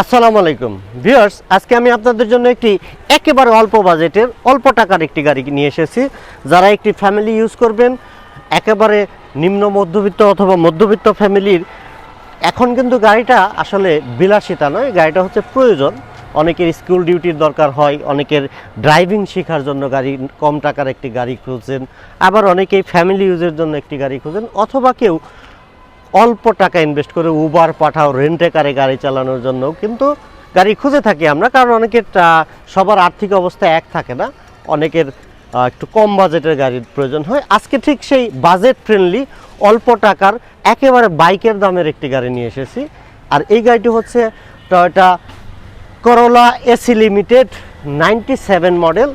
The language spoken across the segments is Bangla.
আসসালামু আলাইকুম। ভিউয়ার্স, আজকে আমি আপনাদের জন্য একটি একেবারে অল্প বাজেটের, অল্প টাকার একটি গাড়ি নিয়ে এসেছি। যারা একটি ফ্যামিলি ইউজ করবেন, একেবারে নিম্ন মধ্যবিত্ত অথবা মধ্যবিত্ত ফ্যামিলির এখন কিন্তু গাড়িটা আসলে বিলাসিতা নয়, গাড়িটা হচ্ছে প্রয়োজন। অনেকের স্কুল ডিউটির দরকার হয়, অনেকের ড্রাইভিং শেখার জন্য গাড়ি, কম টাকার একটি গাড়ি খুঁজছেন, আবার অনেকেই ফ্যামিলি ইউজের জন্য একটি গাড়ি খুঁজেন অথবা কেউ অল্প টাকা ইনভেস্ট করে উবার পাঠাও রেন্টে কারে গাড়ি চালানোর জন্য। কিন্তু গাড়ি খুঁজে থাকি আমরা, কারণ অনেকের সবার আর্থিক অবস্থা এক থাকে না। অনেকের একটু কম বাজেটের গাড়ির প্রয়োজন হয়। আজকে ঠিক সেই বাজেট ফ্রেন্ডলি অল্প টাকার, একেবারে বাইকের দামের একটি গাড়ি নিয়ে এসেছি। আর এই গাড়িটি হচ্ছে Toyota Corolla AC limited ninety seven model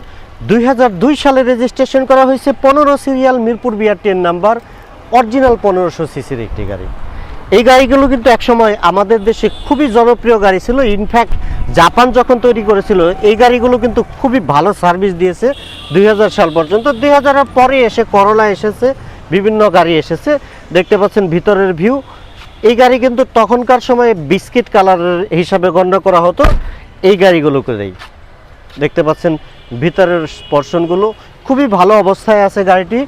দুই সালে রেজিস্ট্রেশন করা হয়েছে। পনেরো serial Mirpur BR ten number original পনেরোশো সিসির একটি গাড়ি। এই গাড়িগুলো কিন্তু একসময় আমাদের দেশে খুবই জনপ্রিয় গাড়ি ছিল। ইনফ্যাক্ট জাপান যখন তৈরি করেছিল, এই গাড়িগুলো কিন্তু খুবই ভালো সার্ভিস দিয়েছে দুই হাজার সাল পর্যন্ত। দুই হাজারের পরে এসে করোলা এসেছে, বিভিন্ন গাড়ি এসেছে। দেখতে পাচ্ছেন ভিতরের ভিউ। এই গাড়ি কিন্তু তখনকার সময়ে বিস্কিট কালারের হিসাবে গণ্য করা হতো। এই গাড়িগুলো করেই। দেখতে পাচ্ছেন ভিতরের স্পর্শনগুলো খুবই ভালো অবস্থায় আছে গাড়িটি।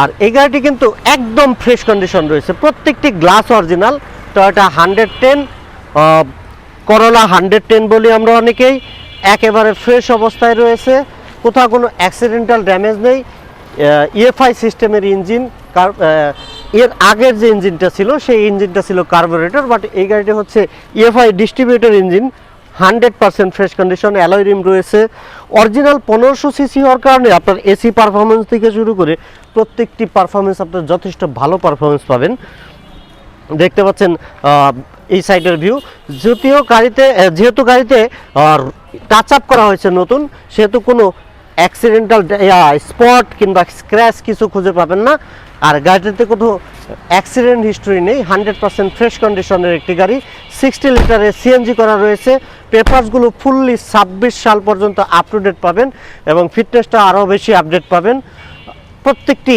আর এই গাড়িটি কিন্তু একদম ফ্রেশ কন্ডিশন রয়েছে। প্রত্যেকটি glass original Toyota hundred ten Corolla hundred ten বলি আমরা অনেকেই। একেবারে ফ্রেশ অবস্থায় রয়েছে। কোথাও কোনো অ্যাক্সিডেন্টাল ড্যামেজ নেই। ইএফআই সিস্টেমের ইঞ্জিন কার এর আগের যে ইঞ্জিনটা ছিল, সেই ইঞ্জিনটা ছিল কার্বোরেটর বাট এই গাড়িটি হচ্ছে EFI distributor engine hundred percent fresh condition, alloy rim রয়েছে। অরিজিনাল পনেরোশো সিসি হওয়ার কারণে আপনার এসি পারফরমেন্স থেকে শুরু করে প্রত্যেকটি পারফরমেন্স আপনার যথেষ্ট ভালো পারফরমেন্স পাবেন। দেখতে পাচ্ছেন এই সাইডের ভিউ যদিও গাড়িতে যেহেতু গাড়িতে টাচ আপ করা হয়েছে নতুন, সেহেতু কোনো অ্যাক্সিডেন্টাল স্পট কিংবা স্ক্র্যাচ কিছু খুঁজে পাবেন না। আর গাড়িটিতে কোনো অ্যাক্সিডেন্ট হিস্টোরি নেই। হান্ড্রেড পার্সেন্ট ফ্রেশ কন্ডিশনের একটি গাড়ি। সিক্সটি লিটারের সিএনজি করা রয়েছে। পেপারসগুলো ফুললি ছাব্বিশ সাল পর্যন্ত আপ টু ডেট পাবেন এবং ফিটনেসটা আরও বেশি আপডেট পাবেন। প্রত্যেকটি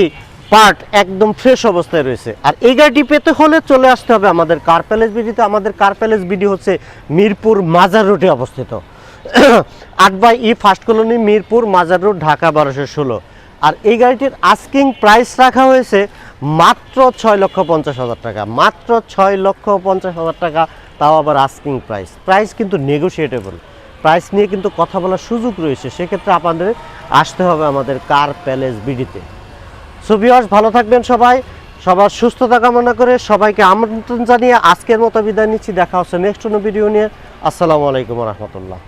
পার্ট একদম ফ্রেশ অবস্থায় রয়েছে। আর এই গাড়িটি পেতে হলে চলে আসতে হবে আমাদের কার প্যালেস বিডিতে আমাদের কার প্যালেস বিডি হচ্ছে মিরপুর মাজার রোডে অবস্থিত। আট by E first colony Mirpur Mazar road, Dhaka বারোশো ষোলো। আর এই গাড়িটির আস্কিং প্রাইস রাখা হয়েছে মাত্র ছয় লক্ষ পঞ্চাশ হাজার টাকা, মাত্র ছয় লক্ষ পঞ্চাশ হাজার টাকা, তাও আবার আস্কিং প্রাইস প্রাইস কিন্তু নেগোশিয়েটেবল প্রাইস নিয়ে কিন্তু কথা বলার সুযোগ রয়েছে। সেক্ষেত্রে আপনাদের আসতে হবে আমাদের কার প্যালেস বিডিতে সো ভালো থাকবেন সবাই। সবার সুস্থতা কামনা করে সবাইকে আমন্ত্রণ জানিয়ে আজকের মতো বিদায় নিচ্ছি। দেখা হচ্ছে নেক্সট কোনো ভিডিও নিয়ে। আসসালামু আলাইকুম রহমতুল্লাহ।